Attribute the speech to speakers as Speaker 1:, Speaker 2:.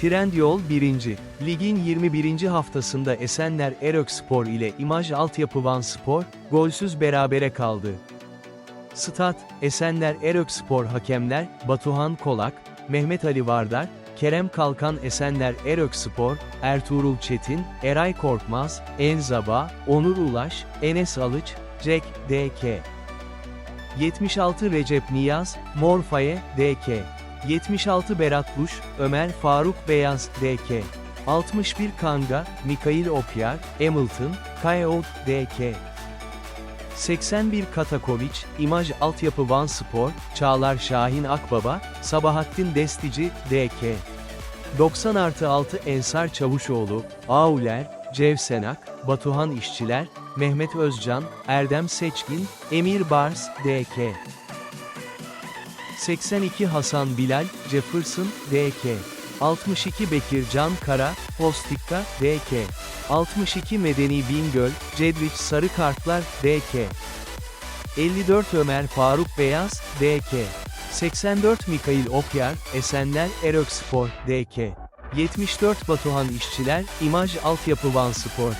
Speaker 1: Trendyol 1. Ligin 21. haftasında Esenler Erökspor ile İmaj Altyapı Van Spor, golsüz berabere kaldı. Stat, Esenler Erökspor hakemler, Batuhan Kolak, Mehmet Ali Vardar, Kerem Kalkan Esenler Erökspor, Ertuğrul Çetin, Eray Korkmaz, Enzaba, Onur Ulaş, Enes Alıç, Jack, D.K. 76 Recep Niyaz, Morfaye, D.K. 76 Berat Buş, Ömer Faruk Beyaz, D.K. 61 Kanga, Mikail Okyar, Hamilton, Kayaoğlu, D.K. 81 Katakoviç, İmaj Altyapı Van Spor, Çağlar Şahin Akbaba, Sabahattin Destici, D.K. 90 artı 6 Ensar Çavuşoğlu, Auler, Cevsenak, Batuhan İşçiler, Mehmet Özcan, Erdem Seçkin, Emir Bars, D.K. 82 Hasan Bilal, Jefferson, D.K. 62 Bekir Can Kara, Postikka, D.K. 62 Medeni Bingöl, Cedric Sarı Kartlar, D.K. 54 Ömer Faruk Beyaz, D.K. 84 Mikail Okyar, Esenler Erökspor, D.K. 74 Batuhan İşçiler, İmaj Altyapı Van Spor.